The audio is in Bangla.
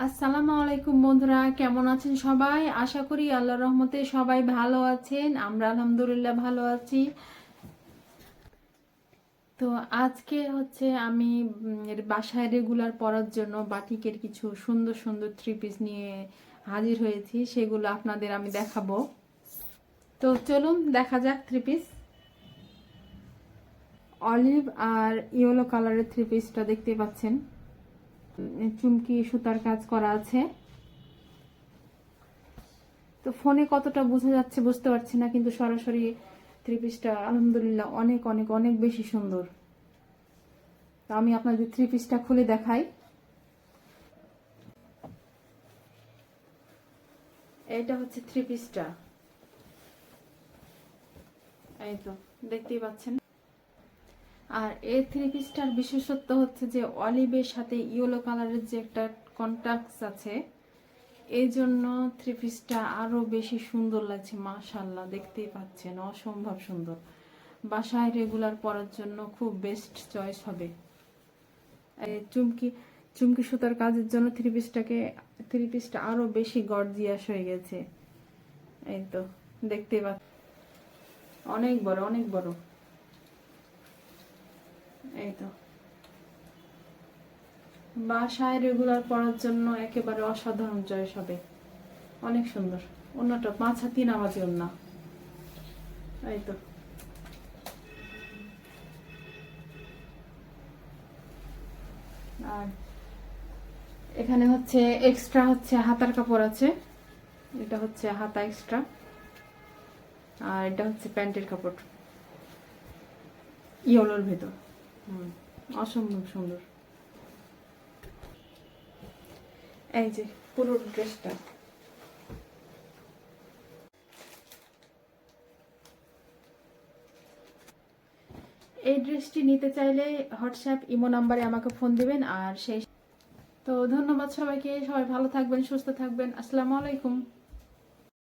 আসসালামু আলাইকুম বন্ধুরা, কেমন আছেন সবাই? আশা করি আল্লাহ রহমতে সবাই ভালো আছেন। আমরা আলহামদুলিল্লাহ ভালো আছি। তো আজকে হচ্ছে আমি বাসায় রেগুলার পরার জন্য বাটিকের কিছু সুন্দর সুন্দর থ্রি পিস নিয়ে হাজির হয়েছি। সেগুলো আপনাদের আমি দেখাবো। তো চলুন, দেখা যাক থ্রি পিস অলিভ আর ইয়েলো কালারের থ্রি পিসটা দেখতে পাচ্ছেন। চুমকি, সুতার কাজ করা আছে। তো ফোনে কতটা বোঝা যাচ্ছে বুঝতে পারছি না, কিন্তু সরাসরি থ্রি পিসটা আলহামদুলিল্লাহ অনেক অনেক অনেক বেশি সুন্দর। তো আমি আপনাদের থ্রি পিসটা খুলে দেখাই। এটা হচ্ছে থ্রি পিসটা। এই তো, দেখতেই পাচ্ছেন। আর এই থ্রি পিসটার বিশেষত্ব হচ্ছে যে অলিভের সাথে ইয়েলো কালারের যে একটা কন্ট্রাক্ট আছে এই জন্য থ্রি পিসটা আরও বেশি সুন্দর লাগছে মাশাল্লাহ দেখতেই পাচ্ছেন, অসম্ভব সুন্দর। বাসায় রেগুলার পরার জন্য খুব বেস্ট চয়েস হবে। চুমকি চুমকি সুতার কাজের জন্য থ্রি পিসটাকে থ্রি পিসটা আরও বেশি গর্জিয়াস হয়ে গেছে। এই তো, দেখতেই পাচ্ছেন। অনেক বড় অনেক বড়। এই তো বাসায় রেগুলার পড়ার জন্য একেবারে অসাধারণ চয়েস হবে অনেক সুন্দর। অন্যটা পাঁচ হাতি নামাজি অন্য এই তো আর এখানে হচ্ছে এক্সট্রা হচ্ছে হাতার কাপড় আছে। এটা হচ্ছে হাতা এক্সট্রা আর এটা হচ্ছে প্যান্টের কাপড়। ইয়েলোর ভেতর। অসম্ভব সুন্দর। এই যে, পুরো ড্রেসটা। এই ড্রেসটি নিতে চাইলে হোয়াটসঅ্যাপ, ইমো নাম্বারে আমাকে ফোন দিবেন আর সেই তো ধন্যবাদ সবাইকে। সবাই ভালো থাকবেন, সুস্থ থাকবেন। আসসালামু আলাইকুম।